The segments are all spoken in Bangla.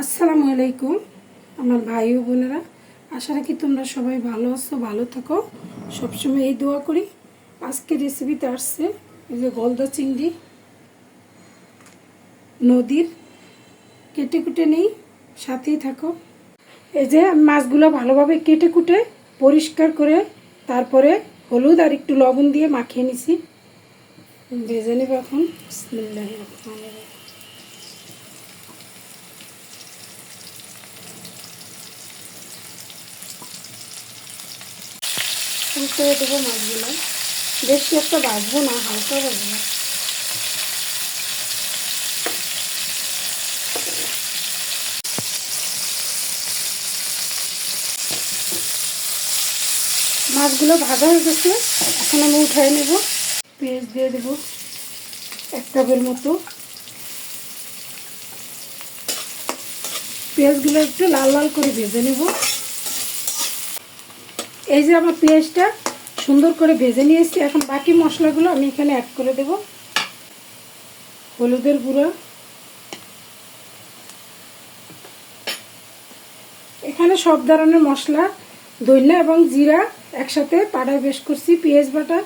আসসালামু আলাইকুম, আমার ভাই ও বোনেরা। আশা রাখি তোমরা সবাই ভালো আছো, ভালো থাকো। সবসময় এই দোয়া করি আজকে রেসিপিতে আসছে এই যে গলদা চিংড়ি। নদীর কেটে কুটে নেই, সাথেই থাকো। এই যে মাছগুলো ভালোভাবে কেটে কুটে পরিষ্কার করে তারপরে হলুদ আর একটু লবণ দিয়ে মাখিয়ে নিছি। ভেজে নেব এখন। বিসমিল্লাহির রহমানির রহিম। উল্টে দেবো মাছগুলো। বেশি একটা বাজবো না, হালকা বাজবো। মাছগুলো ভাজা হয়ে গেছে, এখন আমি উঠাই নেব। পেঁয়াজ দিয়ে দেব এক কাপের মতো। পেঁয়াজগুলো একটু লাল লাল করে ভেজে নেব। এই যে আমার পেঁয়াজটা সুন্দর করে ভেজে নিয়েছি। এখন বাকি মশলাগুলো আমি এখানে অ্যাড করে দেব। হলুদের গুঁড়ো। এখানে সব ধরনের মশলা, দইলা এবং জিরা একসাথে পাড়ায় বেশ করছি। পেঁয়াজ বাটা,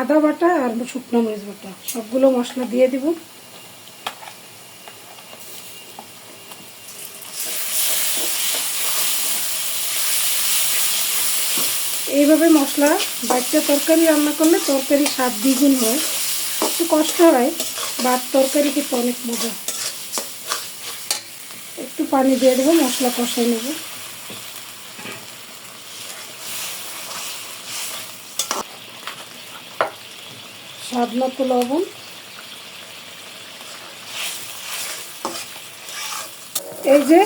আদা বাটা আর শুকনো মরিচ বাটা। সবগুলো মশলা দিয়ে দেব। এইভাবে মশলা বাচ্চা তরকারি রান্না করলে তরকারি স্বাদ দ্বিগুণ হয়। একটু কষ্ট হয়, বাট তরকারি খেতে অনেক মজা। একটু পানি দিয়ে দেবো, মশলা কষাই নেব। স্বাদ মতো লবণ। এই যে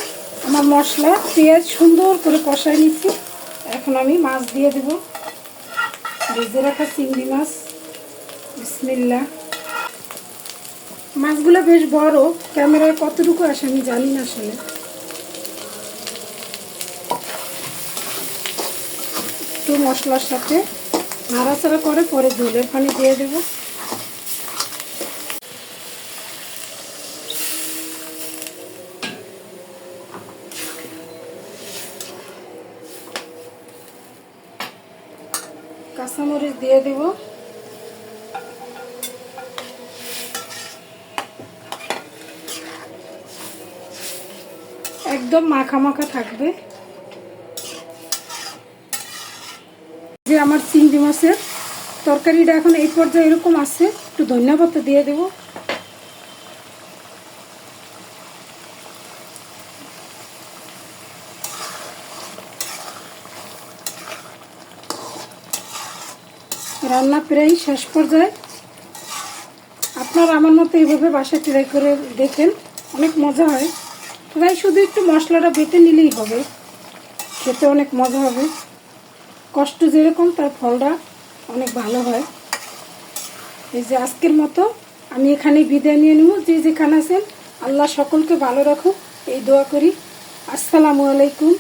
আমার মশলা, পেঁয়াজ সুন্দর করে কষাই নিচ্ছি। এখন আমি মাছ দিয়ে দেব। ভেজে রাখা চিংড়ি মাছ। বিসমিল্লা মাছগুলো বেশ বড়, ক্যামেরায় কতটুকু আসে আমি জানি না আসলে। একটু মশলার সাথে নাড়াচাড়া করে পরে ঝোলের পানি দিয়ে দেব। কাঁচামরিচ দিয়ে দিব। একদম মাখা মাখা থাকবে। যে আমার চিংড়ি মাছের তরকারিটা এখন এই পর্যায়ে এরকম আছে, একটু ধন্যবাদ দিয়ে দেব। রান্না প্রায় শেষ পর্যায়ে। আপনারা আমার মতো এইভাবে বাসায় ট্রাই করে দেখেন, অনেক মজা হয়। প্রায় শুধু একটু মশলাটা বেটে নিলেই হবে। খেতে অনেক মজা হবে। কষ্ট যেরকম, তার ফলটা অনেক ভালো হয়। এই যে আজকের মতো আমি এখানে বিদায় নিয়ে নেব। যে যেখানে আছেন, আল্লাহ সকলকে ভালো রাখুক। এই দোয়া করি। আসসালামু আলাইকুম।